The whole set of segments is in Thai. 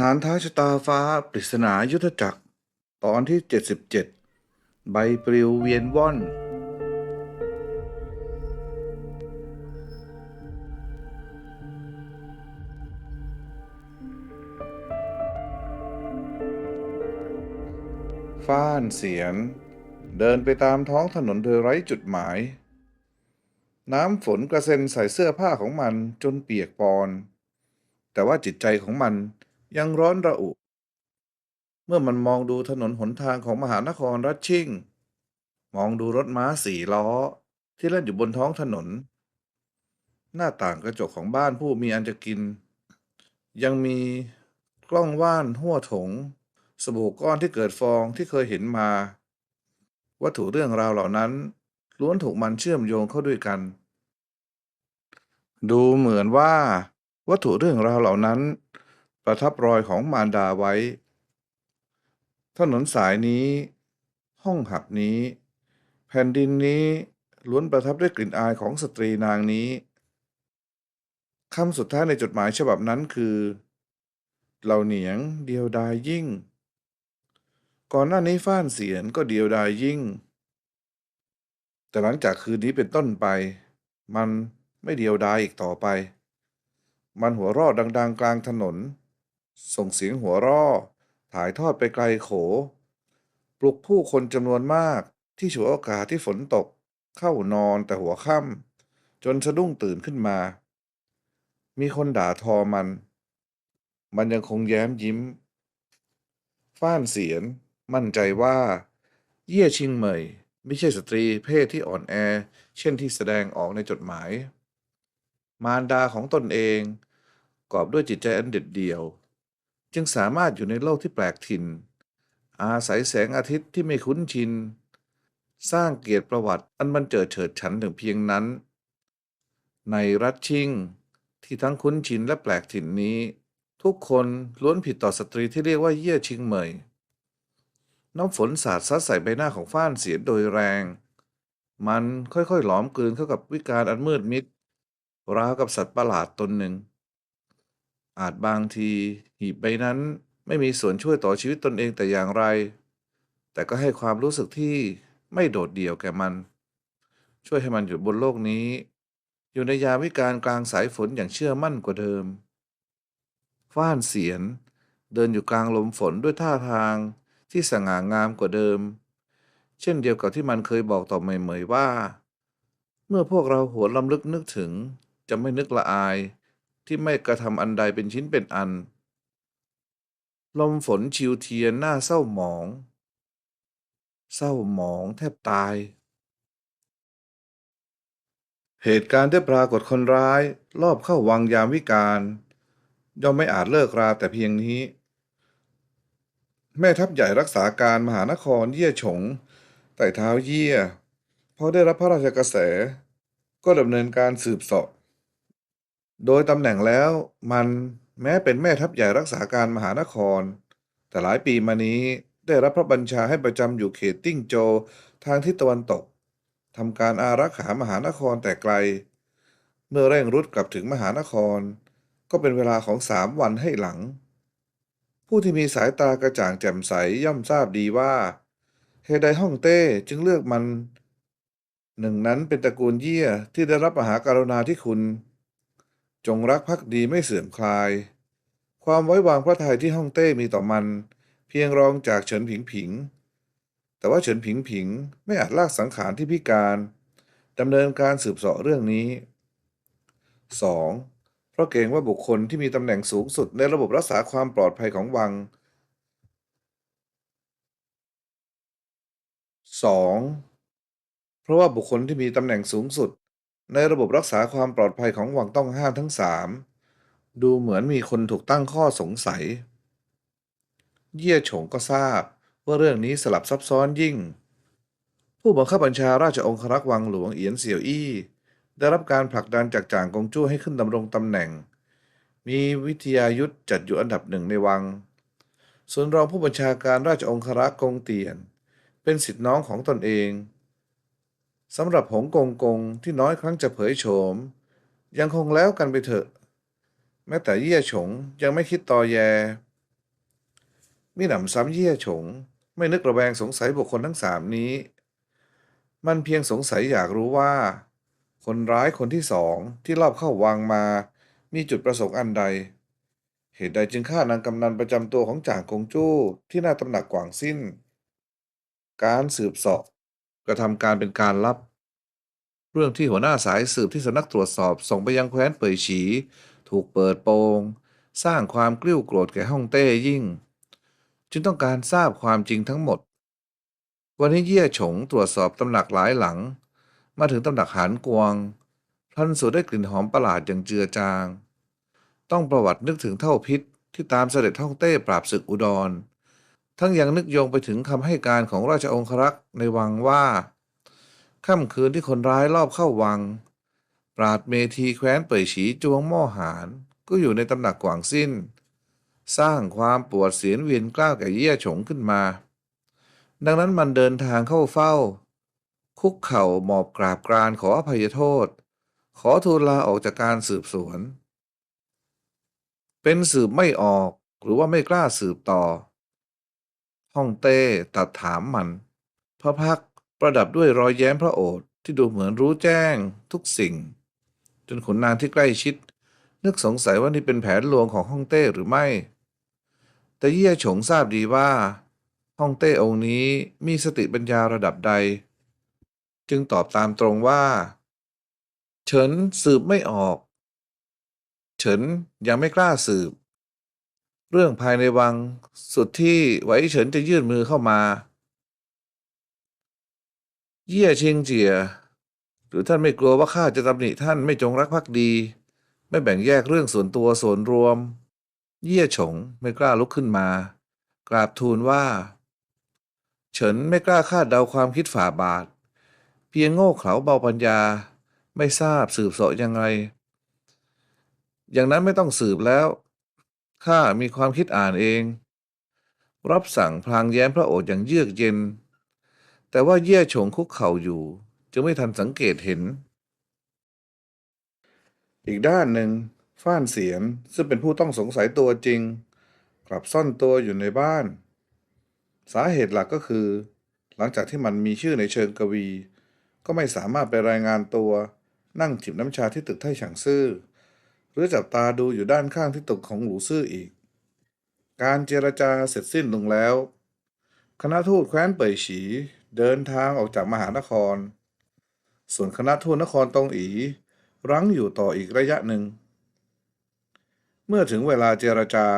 หานท้าชะตาฟ้าปริศนายุทธจักร ตอนที่ 77 ใบปลิวเวียนว่อน ฟ้านเสียน เดินไปตามท้องถนนโดยไร้จุดหมาย น้ำฝนกระเซ็นใส่เสื้อผ้าของมันจนเปียกปอน แต่ว่าจิตใจของมัน ยังร้อนระอุ เมื่อมันมองดูถนนหนทางของมหานครรัชชิงมองดูรถม้าสี่ล้อ ที่เล่นอยู่บนท้องถนน หน้าต่างกระจกของบ้านผู้มีอันจะกิน ยังมีกล้องว่านหัวถง สบู่ก้อนที่เกิดฟองที่เคยเห็นมา วัตถุเรื่องราวเหล่านั้น ล้วนถูกมันเชื่อมโยงเข้าด้วยกัน ดูเหมือนว่า วัตถุเรื่องราวเหล่านั้น ประทับรอยของมารดาไว้ ถนนสายนี้ ห้องหับนี้ แผ่นดินนี้ล้วนประทับด้วยกลิ่นอายของสตรีนางนี้คำสุดท้ายในจดหมายฉบับนั้นคือ เหล่าเหนียงเดียวดายยิ่ง ก่อนหน้านี้ฟ้านเสียนก็เดียวดายยิ่ง แต่หลังจากคืนนี้เป็นต้นไป มันไม่เดียวดายอีกต่อไป มันหัวรอดดัง ๆ กลางถนน ส่งเสียงหัวเรอถ่ายทอดไปไกลโข ปลุกผู้คนจำนวนมากที่ฉวยโอกาสที่ฝนตก เข้านอนแต่หัวค่ำจนสะดุ้งตื่นขึ้นมา มีคนด่าทอมัน มันยังคงแย้มยิ้ม ฟ้านเสียน มั่นใจว่า เย่ชิงเหมย ไม่ใช่สตรีเพศที่อ่อนแอ เช่นที่แสดงออกในจดหมาย มารดาของตนเอง กอบด้วยจิตใจอันเด็ดเดี่ยว จึงสามารถอยู่ในโลกที่แปลกถิ่น อาศัยแสงอาทิตย์ที่ไม่คุ้นชิน สร้างเกียรติประวัติอันบันเจิดเฉิดฉันถึงเพียงนั้น ในรัฐชิงที่ทั้งคุ้นชินและแปลกถิ่นนี้ ทุกคนล้วนผิดต่อสตรีที่เรียกว่าเย่ชิงเหมย น้ำฝนสาดซัดใส่ใบหน้าของฟ้านเสียโดยแรง มันค่อยๆหลอมกลืนเข้ากับวิการอันมืดมิดราวกับสัตว์ประหลาดตนหนึ่งอาจบางที หีบใบนั้นไม่มีส่วนช่วยต่อชีวิตตนเองแต่อย่างไร แต่ก็ให้ความรู้สึกที่ไม่โดดเดี่ยวแก่มัน ช่วยให้มันอยู่บนโลกนี้ อยู่ในยามวิการกลางสายฝนอย่างเชื่อมั่นกว่าเดิม ฟ้านเสียน เดินอยู่กลางลมฝนด้วยท่าทางที่สง่างามกว่าเดิม เช่นเดียวกับที่มันเคยบอกต่อเหมยๆว่า เมื่อพวกเราหัวลำลึกนึกถึงจะไม่นึกละอายที่ไม่กระทำอันใดเป็นชิ้นเป็นอัน ลมฝนชิวเทียนหน้าเศร้าหมอง เศร้าหมองแทบตาย เหตุการณ์ที่ปรากฏคนร้ายรอบเข้าวังยามวิการ ย่อมไม่อาจเลิกราแต่เพียงนี้ แม่ทัพใหญ่รักษาการมหานครเยี่ยฉงไต่เท้าเยี่ยพอได้รับพระราชกระแส ก็ดำเนินการสืบสาะโดยตำแหน่งแล้วมัน แม้เป็นแม่ทัพใหญ่รักษาการมหานคร แต่หลายปีมานี้ได้รับพระบัญชาให้ประจำอยู่เขตติ้งโจทางทิศตะวันตกทำการอารักขามหานครแต่ไกล เมื่อเร่งรุดกลับถึงมหานคร ก็เป็นเวลาของสามวันให้หลัง ผู้ที่มีสายตากระจ่างแจ่มใสย่อมทราบดีว่าเหตุใดฮ่องเต้จึงเลือกมัน หนึ่งนั้นเป็นตระกูลเยี่ยที่ได้รับมหาการุณาธิคุณ จงรักภักดีไม่เสื่อมคลาย ความไว้วางพระทัยที่ฮ่องเต้มีต่อมัน เพียงรองจากเฉินผิงผิง แต่ว่าเฉินผิงผิงไม่อาจลากสังขารที่พิการดำเนินการสืบเสาะเรื่องนี้ 2. เพราะเกรงว่าบุคคลที่มีตำแหน่งสูงสุดในระบบรักษาความปลอดภัยของวัง 2. เพราะว่าบุคคลที่มีตำแหน่งสูงสุด ในระบบรักษาความปลอดภัยของวังต้องห้ามทั้งสามดูเหมือนมีคนถูกตั้งข้อสงสัย เยี่ยฉงก็ทราบว่าเรื่องนี้สลับซับซ้อนยิ่ง ผู้บังคับบัญชาราชองครักษ์วังหลวงเอียนเสี่ยวอี้ ได้รับการผลักดันจากจ่างกงจู้ให้ขึ้นดำรงตำแหน่ง มีวิทยายุทธจัดอยู่อันดับหนึ่งในวัง ส่วนรองผู้บัญชาการราชองครักษ์กงเตียน เป็นสิทธิน้องของตนเอง สำหรับหงกงกงที่น้อยครั้งจะเผยโฉม ยังคงแล้วกันไปเถอะ แม้แต่เยี่ยฉงยังไม่คิดตอแยมิหนำซ้ำเยี่ยฉง ไม่นึกระแวงสงสัยบุคคลทั้งสามนี้ มันเพียงสงสัยอยากรู้ว่า คนร้ายคนที่สองที่ลอบเข้าวังมา มีจุดประสงค์อันใด เหตุใดจึงฆ่านางกำนันประจำตัวของจ่างกงจู้ที่หน้าตำหนักกวางสิ้น การสืบสาะ กระทำการเป็นการลับ เรื่องที่หัวหน้าสายสืบที่สำนักตรวจสอบส่งไปยังแคว้นเป่ยฉี ถูกเปิดโปง สร้างความกลิ้วโกรธแก่ฮ่องเต้ยิ่ง จึงต้องการทราบความจริงทั้งหมด วันนี้เยี่ยฉงตรวจสอบตำหนักหลายหลัง มาถึงตำหนักหานกวงพลันสูดได้กลิ่นหอมประหลาดอย่างเจือจาง ต้องประวัตินึกถึงเท่าพิษที่ตามเสด็จฮ่องเต้ปราบศึกอุดร ทั้งยังนึกโยงไปถึงคำให้การของราชองครักษ์ในวังว่า ค่ำคืนที่คนร้ายลอบเข้าวัง ปราดเมทีแคว้นเป่ยฉีจวงหม้อหานก็อยู่ในตำหนักกวางสิ้น สร้างความปวดเสียนเวียนกล้าวแก่เยี่ยฉงขึ้นมา ดังนั้นมันเดินทางเข้าเฝ้า คุกเข่าหมอบกราบกรานขออภัยโทษ ขอทูลลาออกจากการสืบสวน เป็นสืบไม่ออกหรือว่าไม่กล้าสืบต่อ ฮ่องเต้ตัดถามมัน พระพักประดับด้วยรอยแย้มพระโอษฐ์ที่ดูเหมือนรู้แจ้งทุกสิ่ง จนขุนนางที่ใกล้ชิด นึกสงสัยว่านี่เป็นแผนลวงของฮ่องเต้หรือไม่ แต่เยี่ยฉงทราบดีว่าฮ่องเต้องค์นี้มีสติปัญญาระดับใด จึงตอบตามตรงว่า เฉินสืบไม่ออก เฉินยังไม่กล้าสืบ เรื่องภายในวังสุดที่ไหวเฉินจะยื่นมือเข้ามา เยี่ยชิงเจีย หรือท่านไม่กลัวว่าข้าจะตำหนิท่านไม่จงรักภักดี ไม่แบ่งแยกเรื่องส่วนตัวส่วนรวม เยี่ยฉงไม่กล้าลุกขึ้นมา กราบทูลว่า เฉินไม่กล้าคาดเดาความคิดฝ่าบาท เพียงโง่เขลาเบาปัญญา ไม่ทราบสืบเสาะยังไง อย่างนั้นไม่ต้องสืบแล้ว ข้ามีความคิดอ่านเอง รับสั่งพลางแย้มพระโอษฐ์อย่างเยือกเย็น แต่ว่าเยี่ยฉงคุกเข่าอยู่ จึงไม่ทันสังเกตเห็น อีกด้านหนึ่งฟ้านเสียนซึ่งเป็นผู้ต้องสงสัยตัวจริง กลับซ่อนตัวอยู่ในบ้าน สาเหตุหลักก็คือ หลังจากที่มันมีชื่อในเชิงกวี ก็ไม่สามารถไปรายงานตัว นั่งจิบน้ำชาที่ตึกไท่ฉางซื่อ หรือจับตาดูอยู่ด้านข้างที่ตึกของหลูซื่ออีก การเจรจาเสร็จสิ้นลงแล้ว คณะทูตแคว้นเป่ยฉี เดินทางออกจากมหานคร ส่วนคณะทูตนครตงอีรั้งอยู่ต่ออีกระยะหนึ่ง เมื่อถึงเวลาเจรจา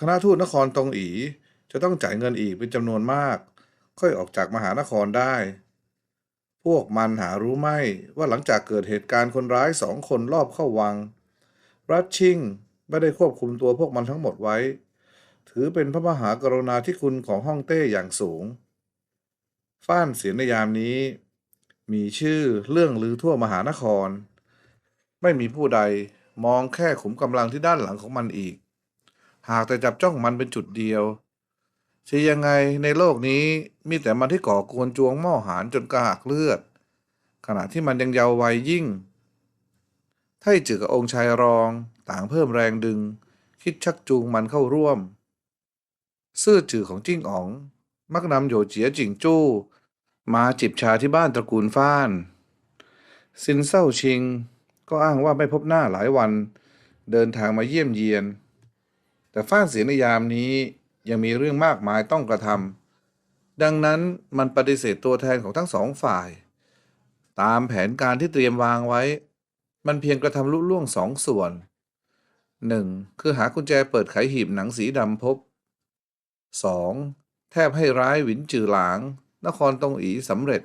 คณะทูตนครตงอีจะต้องจ่ายเงินอีกเป็นจำนวนมาก ค่อยออกจากมหานครได้ พวกมันหารู้ไม่ว่าหลังจากเกิดเหตุการณ์คนร้ายสองคนรอบเข้าวัง รัชชิงไม่ได้ควบคุมตัวพวกมันทั้งหมดไว้ ถือเป็นพระมหากรุณาธิคุณของฮ่องเต้อย่างสูง ฟ้านเสียงในยามนี้ มีชื่อเรื่องลือทั่วมหานคร ไม่มีผู้ใดมองแค่ขุมกำลังที่ด้านหลังของมันอีก หากแต่จับจ้องมันเป็นจุดเดียวจะยังไงในโลกนี้มีแต่มันที่ก่อกวนจวงหม้อหารจนกระหักเลือด ขณะที่มันยังเยาว์วัยยิ่ง ไท่จือกับองค์ชายรอง ต่างเพิ่มแรงดึง คิดชักจูงมันเข้าร่วม ซื่อจือของจิ้งอ๋อง มักนำโยเจียจิงจู้ มาจิบชาที่บ้านตระกูลฟ้าน ซินเศร้าชิง ก็อ้างว่าไม่พบหน้าหลายวัน เดินทางมาเยี่ยมเยียน แต่ฟ้านเสียในยามนี้ยังมีเรื่องมากมายต้องกระทำดังนั้นมันปฏิเสธตัวแทนของทั้งสองฝ่าย ตามแผนการที่เตรียมวางไว้ มันเพียงกระทำลุล่วงสองส่วนหนึ่งคือหากุญแจเปิดไขหีบหนังสีดำพบ 2. แทบให้ร้ายหวินจือหลาง นครตงอีสำเร็จ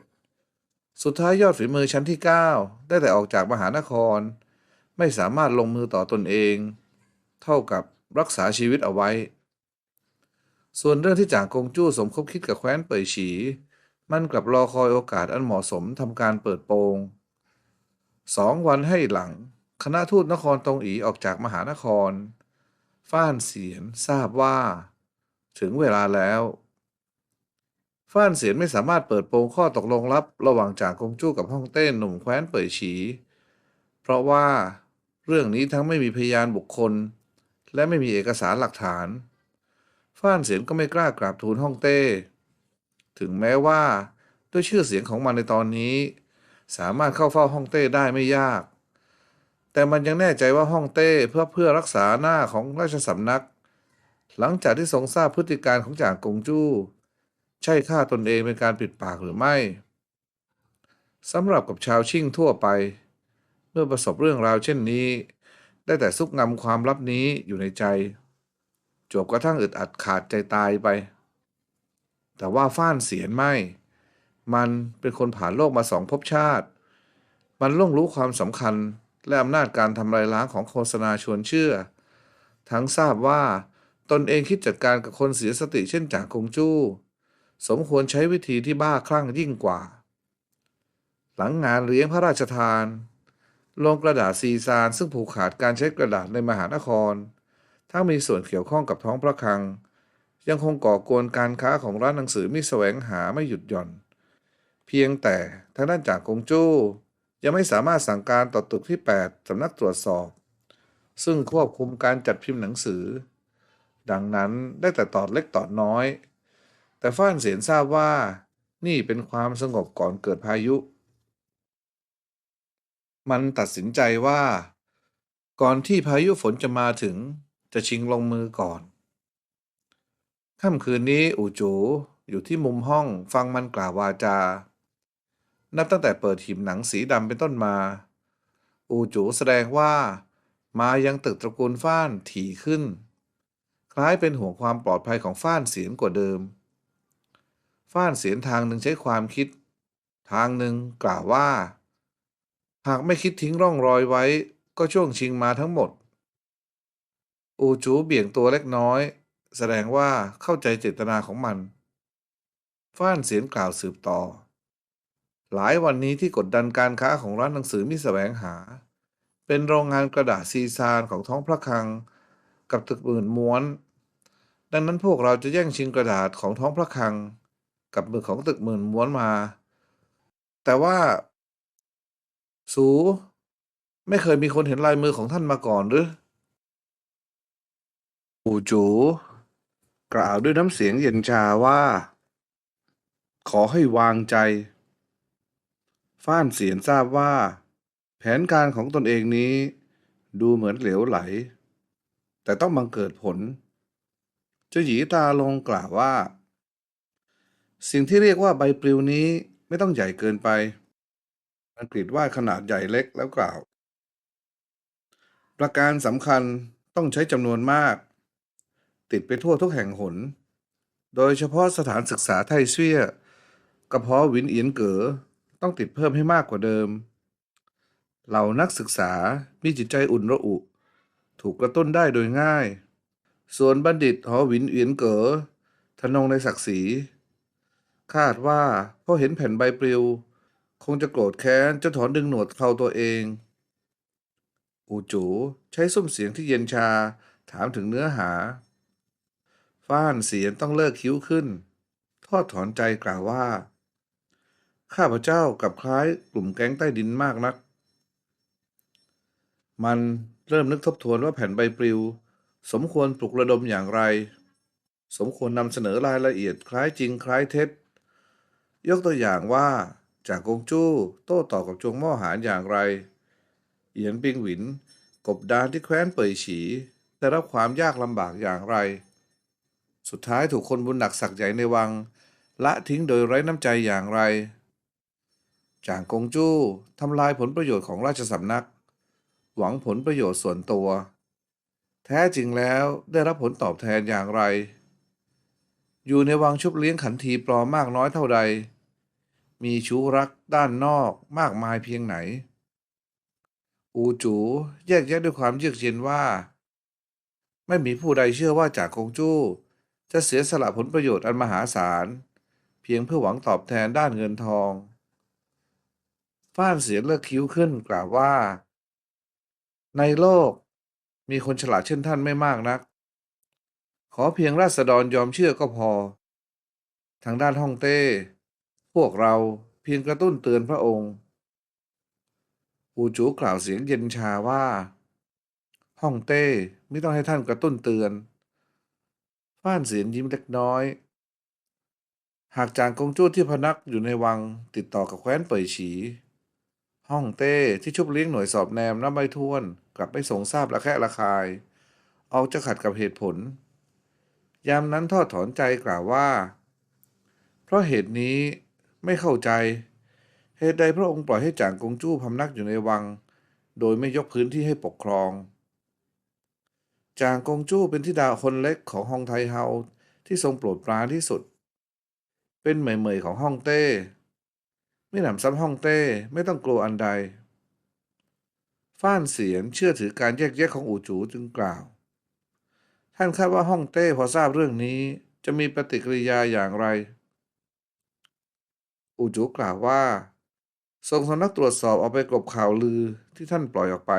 สุดท้ายยอดฝีมือชั้นที่ 9 ได้แต่ออกจากมหานคร ไม่สามารถลงมือต่อตนเอง เท่ากับรักษาชีวิตเอาไว้ ส่วนเรื่องที่จางกงจู้สมคบคิดกับแคว้นเป่ยฉี มันกลับรอคอยโอกาสอันเหมาะสมทำการเปิดโปง สองวันให้หลัง คณะทูตนครตงอีออกจากมหานคร ฟ้านเสียนทราบว่า ถึงเวลาแล้ว ฟ้านเสียนไม่สามารถเปิดโปงข้อตกลงลับระหว่างจ่างกงจู้กับฮ่องเต้หนุ่มแคว้นเป่ยฉี เพราะว่าเรื่องนี้ทั้งไม่มีพยานบุคคล และไม่มีเอกสารหลักฐาน ฟ้านเสียนก็ไม่กล้ากราบทูลฮ่องเต้ ถึงแม้ว่าด้วยชื่อเสียงของมันในตอนนี้ สามารถเข้าเฝ้าฮ่องเต้ได้ไม่ยาก แต่มันยังแน่ใจว่าฮ่องเต้เพื่อเพื่อรักษาหน้าของราชสำนัก หลังจากที่ทรงทราบพฤติการของจ่ากงจู้ ใช่ฆ่าตนเองเป็นการปิดปากหรือไม่สำหรับกับชาวชิ่งทั่วไป เมื่อประสบเรื่องราวเช่นนี้ ได้แต่ซุกงำความลับนี้อยู่ในใจ จวบกระทั่งอึดอัดขาดใจตายไป แต่ว่าฟ้านเสียนไม่ มันเป็นคนผ่านโลกมาสองภพชาติ มันล่วงรู้ความสำคัญและอำนาจการทำลายล้างของโฆษณาชวนเชื่อ ทั้งทราบว่า ตนเองคิดจัดการกับคนเสียสติเช่นจากงจู้ สมควรใช้วิธีที่บ้าคลั่งยิ่งกว่า หลังงานเลี้ยงพระราชทาน ลงกระดาษซีซานซึ่งผูกขาดการใช้กระดาษในมหานคร ทั้งมีส่วนเกี่ยวข้องกับท้องพระคลัง ยังคงก่อกวนการค้าของร้านหนังสือมิแสวงหาไม่หยุดหย่อน เพียงแต่ทางด้านจากกงจู้ยังไม่สามารถสั่งการต่อตึกที่ 8 สำนักตรวจสอบ ซึ่งควบคุมการจัดพิมพ์หนังสือ ดังนั้นได้แต่ตอดเล็กตอดน้อย แต่ฟ้านเสียนทราบว่า นี่เป็นความสงบก่อนเกิดพายุ มันตัดสินใจว่า ก่อนที่พายุฝนจะมาถึงจะชิงลงมือก่อน ค่ำคืนนี้อู่จูอยู่ที่มุมห้องฟังมันกล่าววาจา นับตั้งแต่เปิดหิมหนังสีดำเป็นต้นมา อูจูแสดงว่า มายังตึกตระกูลฟ้านถี่ขึ้น คล้ายเป็นห่วงความปลอดภัยของฟ้านเสียนกว่าเดิม ฟ้านเสียนทางหนึ่งใช้ความคิด ทางหนึ่งกล่าวว่า หากไม่คิดทิ้งร่องรอยไว้ ก็ช่วงชิงมาทั้งหมด อูจูเบี่ยงตัวเล็กน้อย แสดงว่าเข้าใจเจตนาของมัน ฟ้านเสียนกล่าวสืบต่อ หลายวันนี้ที่กดดันการค้าของร้านหนังสือมิแสวงหา เป็นโรงงานกระดาษซีซานของท้องพระคลัง กับตึกหมื่นม้วน ดังนั้นพวกเราจะแย่งชิงกระดาษของท้องพระคลัง กับมือของตึกหมื่นม้วนมา แต่ว่า สู ไม่เคยมีคนเห็นลายมือของท่านมาก่อนหรืออูจูกล่าวด้วยน้ำเสียงเย็นชาว่า ขอให้วางใจ ฟ้านเสียนทราบว่า แผนการของตนเองนี้ ดูเหมือนเหลวไหล แต่ต้องบังเกิดผลเจ้าหยีตาลงกล่าวว่า สิ่งที่เรียกว่าใบปลิวนี้ไม่ต้องใหญ่เกินไปมันกรีดว่าขนาดใหญ่เล็กแล้วกล่าว ประการสำคัญต้องใช้จำนวนมาก ติดไปทั่วทุกแห่งหน โดยเฉพาะสถานศึกษาไทยเซี่ยกระเพาะวินเอียนเก๋อ ต้องติดเพิ่มให้มากกว่าเดิม เหล่านักศึกษามีจิตใจอุ่นระอุ ถูกกระตุ้นได้โดยง่าย ส่วนบัณฑิตหอหวินเอียนเก๋อทนงในศักดิ์ศรี คาดว่าพอเห็นแผ่นใบปลิว คงจะโกรธแค้นจะถอนดึงหนวดเขาตัวเอง อูจูใช้ซุ้มเสียงที่เย็นชาถามถึงเนื้อหา ฟ้านเสียนต้องเลิกคิ้วขึ้น ทอดถอนใจกล่าวว่า ข้าพเจ้ากับคล้ายกลุ่มแก๊งใต้ดินมากนัก มันเริ่มนึกทบทวนว่าแผ่นใบปลิว สมควรปลุกระดมอย่างไร สมควรนำเสนอรายละเอียดคล้ายจริงคล้ายเท็จ ยกตัวอย่างว่าจากกงจู้โต้ตอบกับจวงม้อหารอย่างไรเหยียนปิงหวิน กบดานที่แคว้นเป่ยฉีได้รับความยากลำบากอย่างไร สุดท้ายถูกคนบุญหนักสักใหญ่ในวัง ละทิ้งโดยไร้น้ำใจอย่างไร จางกงจู้ทำลายผลประโยชน์ของราชสำนัก หวังผลประโยชน์ส่วนตัว แท้จริงแล้วได้รับผลตอบแทนอย่างไร อยู่ในวังชุบเลี้ยงขันทีปลอมมากน้อยเท่าใด มีชู้รักด้านนอกมากมายเพียงไหน อูจูแยกแยะด้วยความเยือกเย็นว่า ไม่มีผู้ใดเชื่อว่าจากกงจู้ จะเสียสละผลประโยชน์อันมหาศาล เพียงเพื่อหวังตอบแทนด้านเงินทอง ฟ้านเสียงเลิกคิ้วขึ้นกล่าวว่า ในโลกมีคนฉลาดเช่นท่านไม่มากนัก ขอเพียงราษฎรยอมเชื่อก็พอ ทางด้านฮ่องเต้ พวกเราเพียงกระตุ้นเตือนพระองค์อูจูกล่าวเสียงเย็นชาว่า ฮ่องเต้ไม่ต้องให้ท่านกระตุ้นเตือน ฟ้านเสียนยิ้มเล็กน้อย หากจางกงจู้ที่พนักอยู่ในวังติดต่อกับแคว้นเป่ยฉี ฮ่องเต้ที่ชุบเลี้ยงหน่วยสอบแนมนับไม่ถ้วน กลับไม่ส่งทราบระแคะระคาย ออกจะขัดกับเหตุผล ยามนั้นทอดถอนใจกล่าวว่า เพราะเหตุนี้ไม่เข้าใจ เหตุใดพระองค์ปล่อยให้จางกงจู้พำนักอยู่ในวัง โดยไม่ยกพื้นที่ให้ปกครองจางกงจู้เป็นธิดาคนเล็กของฮองไทเฮาที่ทรงโปรดปรานที่สุด เป็นเหมยๆของฮ่องเต้ ไม่หนำซ้ำฮ่องเต้ไม่ต้องกลัวอันใด ฟ้านเสียนเชื่อถือการแยกแยะของอู่จูจึงกล่าว ท่านคาดว่าฮ่องเต้พอทราบเรื่องนี้จะมีปฏิกิริยาอย่างไร อู่จูกล่าวว่าส่งสำนักตรวจสอบเอาไปกลบข่าวลือที่ท่านปล่อยออกไป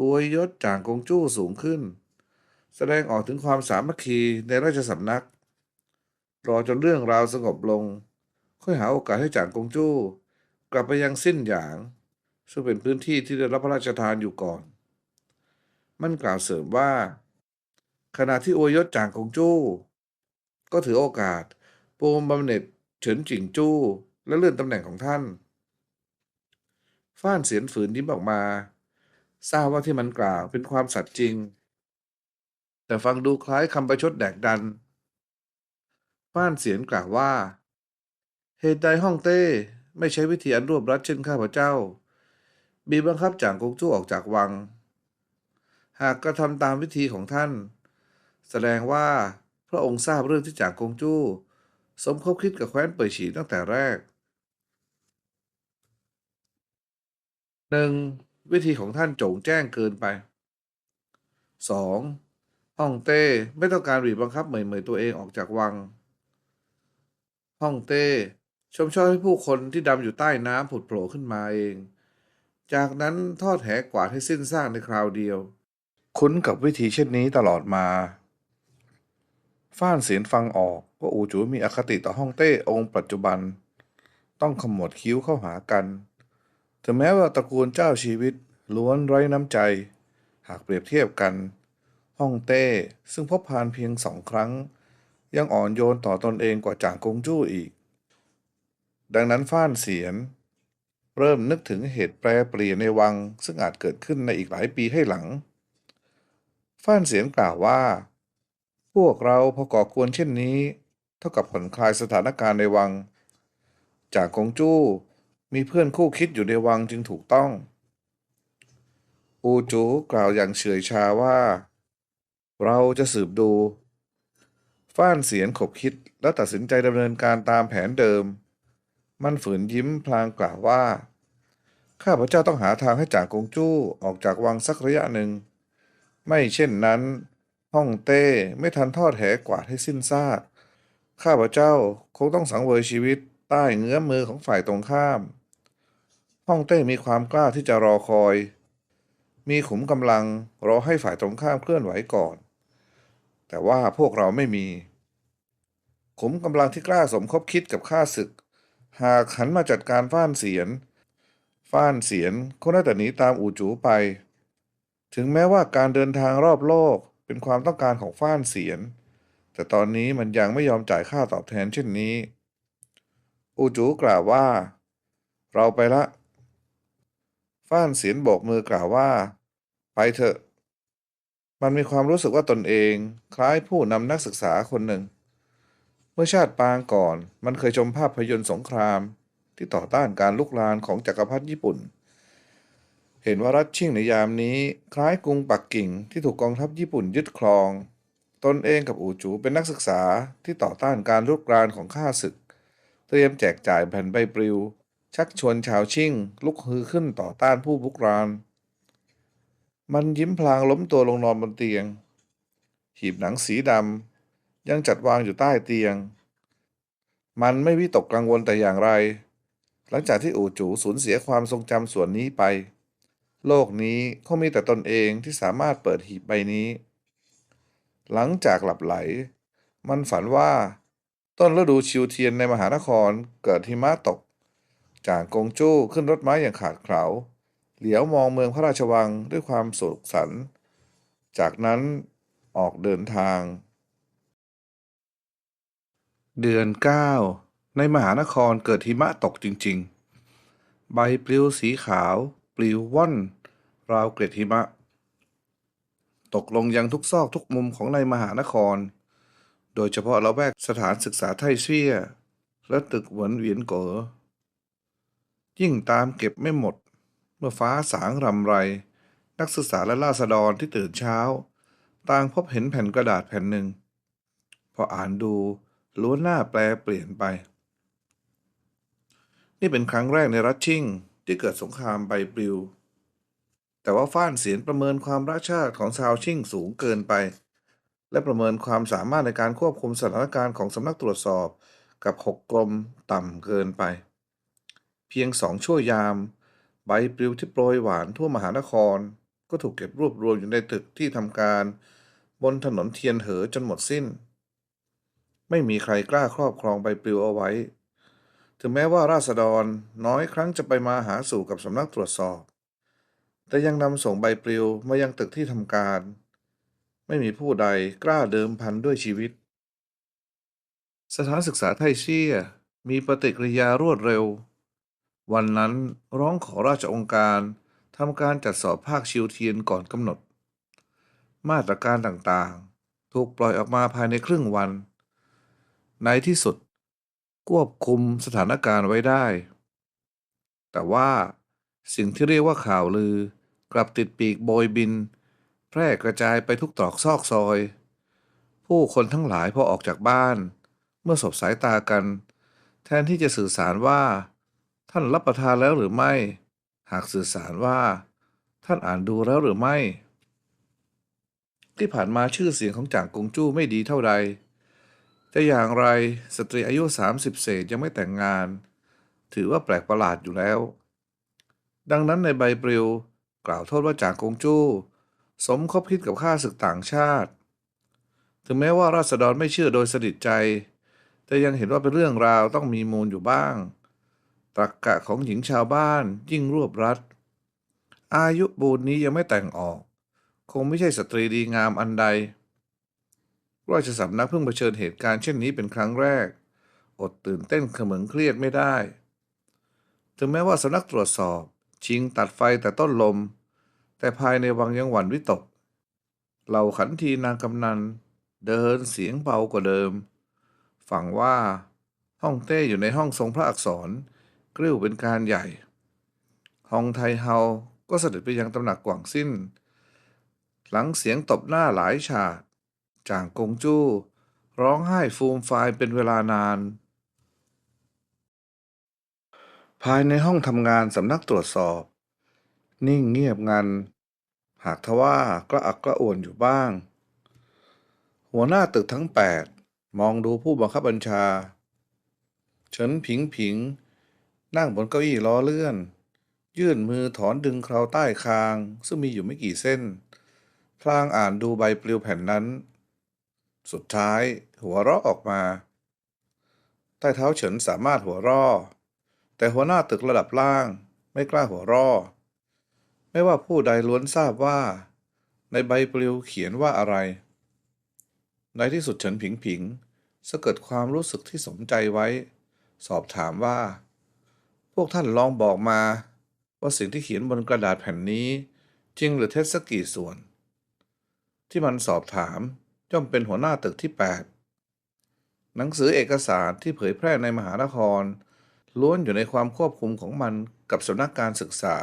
อวยยศจางกงจู้สูงขึ้น แสดงออกถึงความสามัคคีในราชสำนัก รอจนเรื่องราวสงบลง ค่อยหาโอกาสให้จางกงจู้กลับไปยังสิ้นหยาง ซึ่งเป็นพื้นที่ที่ได้รับพระราชทานอยู่ก่อน มันกล่าวเสริมว่า ขณะที่อวยยศจางกงจู้ ก็ถือโอกาสโปรมบำเหน็จเฉินจิงจู้ และเลื่อนตำแหน่งของท่าน ฟ้านเสียนฝืนยิ้มออกมา ทราบว่าที่มันกล่าวเป็นความสัตย์จริง แต่ฟังดูคล้ายคำประชดแดกดันฟ้านเสียนกล่าวว่า เหตุใดฮ่องเต้ไม่ใช้วิธีอันรวบรัดเช่นข้าพเจ้า บีบบังคับจางกงจู้ออกจากวัง หากกระทำตามวิธีของท่าน แสดงว่าพระองค์ทราบเรื่องที่จางกงจู้ สมคบคิดกับแคว้นเป่ยฉีตั้งแต่แรกหนึ่งวิธีของท่านโจงแจ้งเกินไปสองฮ่องเต้ไม่ต้องการบีบบังคับเหมยๆตัวเองออกจากวัง ฮ่องเต้ ชมชอบให้ผู้คนที่ดำอยู่ใต้น้ำผุดโผล่ขึ้นมาเอง จากนั้นทอดแหกวาดให้สิ้นซากในคราวเดียว คุ้นกับวิธีเช่นนี้ตลอดมาฟ้านเสียนฟังออกว่าอูจูมีอคติต่อฮ่องเต้องค์ปัจจุบัน ต้องขมวดคิ้วเข้าหากัน ถึงแม้ว่าตระกูลเจ้าชีวิตล้วนไร้น้ำใจ หากเปรียบเทียบกันฮ่องเต้ซึ่งพบพานเพียงสองครั้ง ยังอ่อนโยนต่อตนเองกว่าจางกงจู้อีก ดังนั้นฟ้านเสียน เริ่มนึกถึงเหตุแปรเปลี่ยนในวังซึ่งอาจเกิดขึ้นในอีกหลายปีให้หลัง ฟ้านเสียนกล่าวว่า พวกเราพอก่อกวนเช่นนี้ เท่ากับผ่อนคลายสถานการณ์ในวัง จากกงจู้มีเพื่อนคู่คิดอยู่ในวังจึงถูกต้อง อูจูกล่าวอย่างเฉื่อยชาว่า เราจะสืบดู ฟ้านเสียนขบคิดและตัดสินใจดำเนินการตามแผนเดิม มันฝืนยิ้มพลางกล่าวว่า ข้าพเจ้าต้องหาทางให้จ่ากงจู้ออกจากวังสักระยะหนึ่ง ไม่เช่นนั้นฮ่องเต้ไม่ทันทอดแหกวาดให้สิ้นซากข้าพเจ้าคงต้องสังเวยชีวิตใต้เงื้อมือของฝ่ายตรงข้ามฮ่องเต้มีความกล้าที่จะรอคอย มีขุมกำลังรอให้ฝ่ายตรงข้ามเคลื่อนไหวก่อน แต่ว่าพวกเราไม่มี ขุมกำลังที่กล้าสมคบคิดกับข้าศึก หากหันมาจัดการฟ้านเสียน ฟ้านเสียนก็น่าแต่หนีตามอู่จูไป ถึงแม้ว่าการเดินทางรอบโลกเป็นความต้องการของฟ้านเสียน แต่ตอนนี้มันยังไม่ยอมจ่ายค่าตอบแทนเช่นนี้ อูจูกล่าวว่า เราไปละ ฟ้านเสียนโบกมือกล่าวว่า ไปเถอะ มันมีความรู้สึกว่าตนเอง คล้ายผู้นำนักศึกษาคนหนึ่ง เมื่อชาติปางก่อนมันเคยชมภาพยนตร์สงครามที่ต่อต้านการลุกลานของจักรพรรดิญี่ปุ่น เห็นว่ารัฐชิ่งในยามนี้คล้ายกรุงปักกิ่งที่ถูกกองทัพญี่ปุ่นยึดครอง ตนเองกับอูจูเป็นนักศึกษาที่ต่อต้านการลุกรานของข้าศึก เตรียมแจกจ่ายแผ่นใบปลิว ชักชวนชาวชิ่ง ลุกฮือขึ้นต่อต้านผู้บุกราน มันยิ้มพลางล้มตัวลงนอนบนเตียง หีบหนังสีดำ ยังจัดวางอยู่ใต้เตียง มันไม่วิตกกังวลแต่อย่างไร หลังจากที่อู่จูสูญเสียความทรงจำส่วนนี้ไป โลกนี้คงมีแต่ตนเองที่สามารถเปิดหีบใบนี้ หลังจากหลับไหล มันฝันว่า ต้นฤดูชิวเทียนในมหานครเกิดหิมะตก จางกงจู้ขึ้นรถม้าอย่างขาดเขลาเหลียวมองเมืองพระราชวังด้วยความสุขสันต์จากนั้นออกเดินทาง เดือนเก้าในมหานครเกิดหิมะตกจริงๆ ใบปลิวสีขาว ปลิวว่อน ราวเกล็ดหิมะ ตกลงยังทุกซอกทุกมุมของในมหานคร โดยเฉพาะละแวกสถานศึกษาไทเซี่ยและตึกหวนเวียนเก๋อยิ่งตามเก็บไม่หมด เมื่อฟ้าสางรำไร นักศึกษาและราษฎรที่ตื่นเช้า ต่างพบเห็นแผ่นกระดาษแผ่นหนึ่ง พออ่านดู ล้วนหน้าแปลเปลี่ยนไป นี่เป็นครั้งแรกในรัฐชิงที่เกิดสงครามใบปลิว แต่ว่าฟ้านเสียนประเมินความรักชาติของชาวชิงสูงเกินไป และประเมินความสามารถในการควบคุมสถานการณ์ของสำนักตรวจสอบกับหกกรมต่ำเกินไป เพียงสองชั่วยาม ใบปลิวที่โปรยหวานทั่วมหานคร ก็ถูกเก็บรวบรวมอยู่ในตึกที่ทำการ บนถนนเทียนเหอจนหมดสิ้น ไม่มีใครกล้าครอบครองใบปลิวเอาไว้ ถึงแม้ว่าราษฎรน้อยครั้งจะไปมาหาสู่กับสำนักตรวจสอบ แต่ยังนำส่งใบปลิวมายังตึกที่ทำการ ไม่มีผู้ใดกล้าเดิมพันด้วยชีวิต สถานศึกษาไทยเชี่ยมีปฏิกิริยารวดเร็ว วันนั้นร้องขอราชองค์การทำการจัดสอบภาคชิวเทียนก่อนกำหนด มาตรการต่างๆ ถูกปล่อยออกมาภายในครึ่งวัน ในที่สุด ควบคุมสถานการณ์ไว้ได้ แต่ว่าสิ่งที่เรียกว่าข่าวลือ กลับติดปีกโบยบิน แพร่กระจายไปทุกตรอกซอกซอย ผู้คนทั้งหลายพอออกจากบ้าน เมื่อสบสายตากัน แทนที่จะสื่อสารว่า ท่านรับประทานแล้วหรือไม่ หากสื่อสารว่า ท่านอ่านดูแล้วหรือไม่ ที่ผ่านมาชื่อเสียงของจางกงจู้ไม่ดีเท่าใด แต่อย่างไรสตรีอายุ 30 เศษยังไม่แต่งงาน ถือว่าแปลกประหลาดอยู่แล้ว ดังนั้นในใบปลิวกล่าวโทษว่าจางกงจู้ สมคบคิดกับข้าศึกต่างชาติ ถึงแม้ว่าราษฎรไม่เชื่อโดยสนิทใจ แต่ยังเห็นว่าเป็นเรื่องราวต้องมีมูลอยู่บ้าง ตรรกกะของหญิงชาวบ้านยิ่งรวบรัด อายุบูนนี้ยังไม่แต่งออก คงไม่ใช่สตรีดีงามอันใด ราชสำนักเพิ่งเผชิญเหตุการณ์เช่นนี้เป็นครั้งแรก อดตื่นเต้นเขมึงเครียดไม่ได้ ถึงแม้ว่าสำนักตรวจสอบ ชิงตัดไฟแต่ต้นลม แต่ภายในวังยังหวั่นวิตก เหล่าขันทีนางกำนัน เดินเสียงเบากว่าเดิม ฝังว่า ห้องเต้อยู่ในห้องทรงพระอักษร กริ้วเป็นการใหญ่ห้องไทเฮาก็เสด็จไปยังตำหนักกว่างสิ้น หลังเสียงตบหน้าหลายฉาก จางกงจู้ ร้องไห้ฟูมฟายเป็นเวลานาน ภายในห้องทำงานสำนักตรวจสอบ นิ่งเงียบงัน หากทว่ากระอักกระอ่วนอยู่บ้าง หัวหน้าตึกทั้งแปดมองดูผู้บังคับบัญชา เฉินผิงผิง นั่งบนเก้าอี้ล้อเลื่อน ยื่นมือถอนดึงคราวใต้คาง ซึ่งมีอยู่ไม่กี่เส้น พลางอ่านดูใบปลิวแผ่นนั้น สุดท้าย หัวเราะออกมา ใต้เท้าเฉินสามารถหัวเรอแต่หัวหน้าตึกระดับล่าง ไม่กล้าหัวเรอไม่ว่าผู้ใดล้วนทราบว่า ในใบปลิวเขียนว่าอะไร ในที่สุดเฉินผิงผิงสะเกิดความรู้สึกที่สมใจไว้ สอบถามว่า พวกท่านลองบอกมา ว่าสิ่งที่เขียนบนกระดาษแผ่นนี้ จริงหรือเท็จสักกี่ส่วน ที่มันสอบถาม ย่อมเป็นหัวหน้าตึกที่ 8 หนังสือเอกสารที่เผยแพร่ในมหานคร ล้วนอยู่ในความควบคุมของมันกับสำนักการศึกษา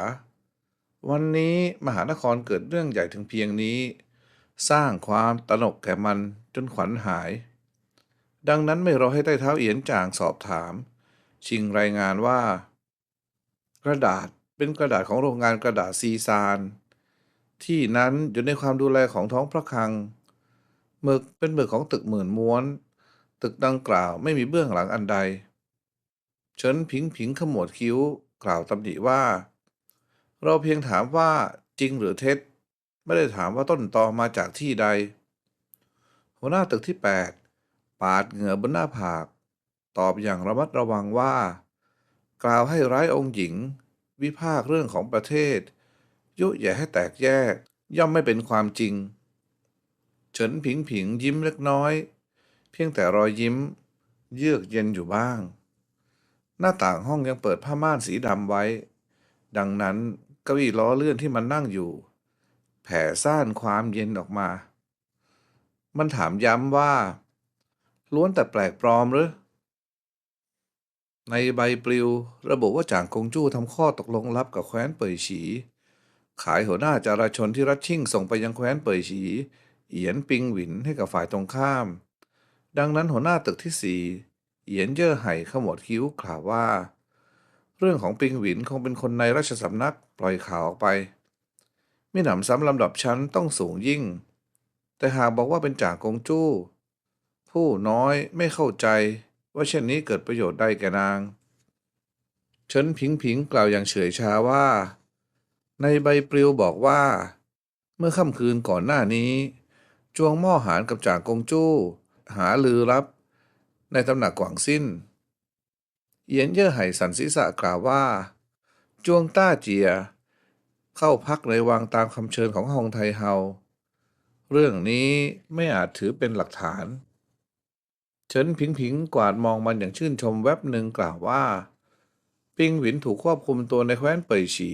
วันนี้มหานครเกิดเรื่องใหญ่ถึงเพียงนี้ สร้างความตนกแก่มันจนขวัญหาย ดังนั้นไม่รอให้ใต้เท้าเอียนจางสอบถาม ชิงรายงานว่า กระดาษเป็นกระดาษของโรงงานกระดาษซีซาน ที่นั้นอยู่ในความดูแลของท้องพระคลัง หมึกเป็นหมึกของตึกหมื่นม้วน ตึกดังกล่าวไม่มีเบื้องหลังอันใด เฉินผิงผิงขมวดคิ้วกล่าวตำหนิว่า เราเพียงถามว่าจริงหรือเท็จ ไม่ได้ถามว่าต้นตอมาจากที่ใด หัวหน้าตึกที่ 8 ปาดเหงื่อบนหน้าผาก ตอบอย่างระมัดระวังว่า กล่าวให้ร้ายองค์หญิง วิพากเรื่องของประเทศ ยุแย่ให้แตกแยกย่อมไม่เป็นความจริง เฉินผิงผิงยิ้มเล็กน้อย เพียงแต่รอยยิ้ม เยือกเย็นอยู่บ้าง หน้าต่างห้องยังเปิดผ้าม่านสีดำไว้ ดังนั้นเก้าอี้ล้อเลื่อนที่มันนั่งอยู่ แผ่ซ่านความเย็นออกมา มันถามย้ำว่า ล้วนแต่แปลกปลอมหรือในใบปลิวระบุว่าจางกงจู้ทำข้อตกลงลับกับแคว้นเป่ยฉี ขายหัวหน้าจาราชนที่รัชชิ่งส่งไปยังแคว้นเป่ยฉี เอียนปิงหวินให้กับฝ่ายตรงข้าม ดังนั้นหัวหน้าตึกที่สี่เอียนเย่อไห่ขมวดคิ้วกล่าวว่า เรื่องของปิงหวินคงเป็นคนในราชสำนักปล่อยข่าวออกไปมิหนำซ้ำลำดับชั้นต้องสูงยิ่ง แต่หากบอกว่าเป็นจ่ากงจู้ ผู้น้อยไม่เข้าใจว่าเช่นนี้เกิดประโยชน์ใดแก่นางเฉินผิงผิงกล่าวอย่างเฉยชาว่า ในใบปลิวบอกว่า เมื่อค่ำคืนก่อนหน้านี้ จวงหม้อหารกับจ่ากงจู้ หาลือรับ ในตำหนักกวางสิ้นเอียนเย่อไห่สันศีษะกล่าวว่า จวงต้าเจีย เข้าพักในวังตามคำเชิญของฮองไทเฮา เรื่องนี้ไม่อาจถือเป็นหลักฐาน เฉินผิงผิงกวาดมองมันอย่างชื่นชมแวบหนึ่งกล่าวว่า ปิงหวินถูกควบคุมตัวในแคว้นเป่ยฉี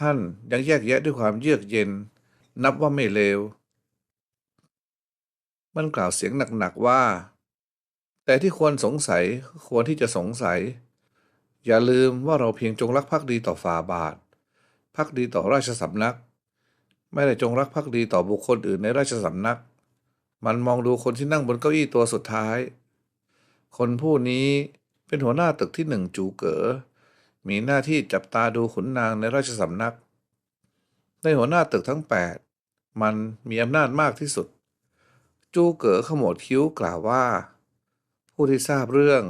ท่านยังแยกแยะด้วยความเยือกเย็น นับว่าไม่เลว มันกล่าวเสียงหนักๆว่า แต่ที่ควรสงสัยควรที่จะสงสัย อย่าลืมว่าเราเพียงจงรักภักดีต่อฝ่าบาทภักดีต่อราชสำนัก ไม่ได้จงรักภักดีต่อบุคคลอื่นในราชสำนัก มันมองดูคนที่นั่งบนเก้าอี้ตัวสุดท้าย คนผู้นี้เป็นหัวหน้าตึกที่หนึ่งจูเก๋อมีหน้าที่จับตาดูขุนนางในราชสำนัก ในหัวหน้าตึกทั้งแปดมันมีอำนาจมากที่สุด จูเก๋อขมวดคิ้วกล่าวว่า ผู้ที่ทราบเรื่อง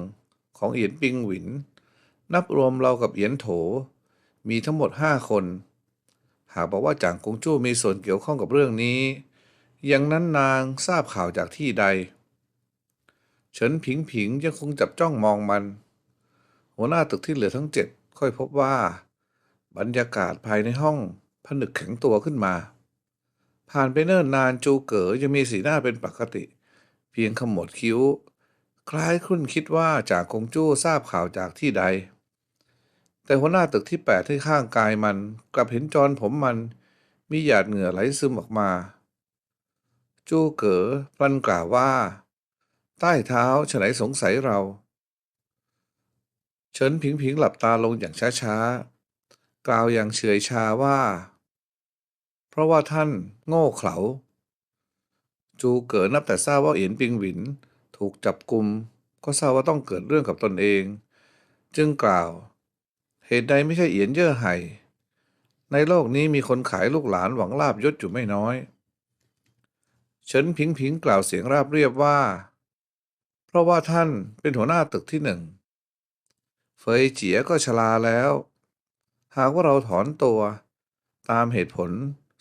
ของเอียนปิงหวิน นับรวมเรากับเอียนโถ มีทั้งหมดห้าคน หากบอกว่าจางกงจู้มีส่วนเกี่ยวข้องกับเรื่องนี้ อย่างนั้นนางทราบข่าวจากที่ใด เฉินผิงผิงยังคงจับจ้องมองมัน หัวหน้าตึกที่เหลือทั้งเจ็ดค่อยพบว่า บรรยากาศภายในห้องผนึกแข็งตัวขึ้นมา ผ่านไปเนิ่นนานจูเก๋อยังมีสีหน้าเป็นปกติ เพียงขมวดคิ้ว คล้ายคุ้นคิดว่าจากกงจู้ทราบข่าวจากที่ใด แต่หัวหน้าตึกที่แปดที่ข้างกายมันกลับเห็นจรผมมันมีหยาดเหงื่อไหลซึมออกมา จูเก๋อพลันกล่าวว่า ใต้เท้าฉไหนสงสัยเรา เฉินผิงผิงหลับตาลงอย่างช้าๆ กล่าวอย่างเฉยชาว่า เพราะว่าท่านโง่เขลา จูเก๋อนับแต่ทราบว่าเอียนปิงหวิน ถูกจับกลุม ก็ทราบว่าต้องเกิดเรื่องกับตนเอง จึงกล่าว เหตุใดไม่ใช่เอียนเย่อไห่ในโลกนี้มีคนขายลูกหลานหวังลาบยศอยู่ไม่น้อยเฉินผิงผิงกล่าวเสียงราบเรียบว่า เพราะว่าท่านเป็นหัวหน้าตึกที่หนึ่ง เฟยเจียก็ชราแล้ว หากว่าเราถอนตัว ตามเหตุผล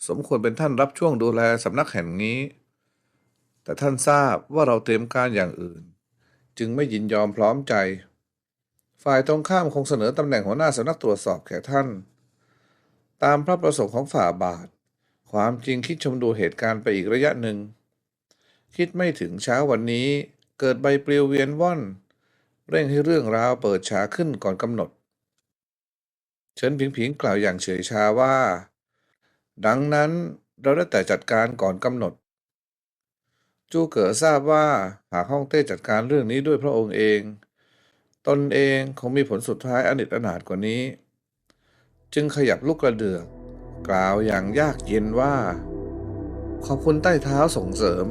สมควรเป็นท่านรับช่วงดูแลสำนักแห่งนี้ แต่ท่านทราบว่าเราเตรียมการอย่างอื่น จึงไม่ยินยอมพร้อมใจ ฝ่ายตรงข้ามคงเสนอตำแหน่งหัวหน้าสำนักตรวจสอบแก่ท่าน ตามพระประสงค์ของฝ่าบาท ความจริงคิดชมดูเหตุการณ์ไปอีกระยะหนึ่ง คิดไม่ถึงเช้าวันนี้เกิดใบปลิวเวียนว่อน เร่งให้เรื่องราวเปิดฉากขึ้นก่อนกำหนด เฉินผิงผิงกล่าวอย่างเฉยชาว่า ดังนั้นเราได้แต่จัดการก่อนกำหนด จูเก๋อทราบว่าหากฮ่องเต้จัดการเรื่องนี้ด้วยพระองค์เอง ตนเองคงมีผลสุดท้ายอนิจอนาถกว่านี้ จึงขยับลูกกระเดือก กล่าวอย่างยากเย็นว่า ขอบคุณใต้เท้าส่งเสริม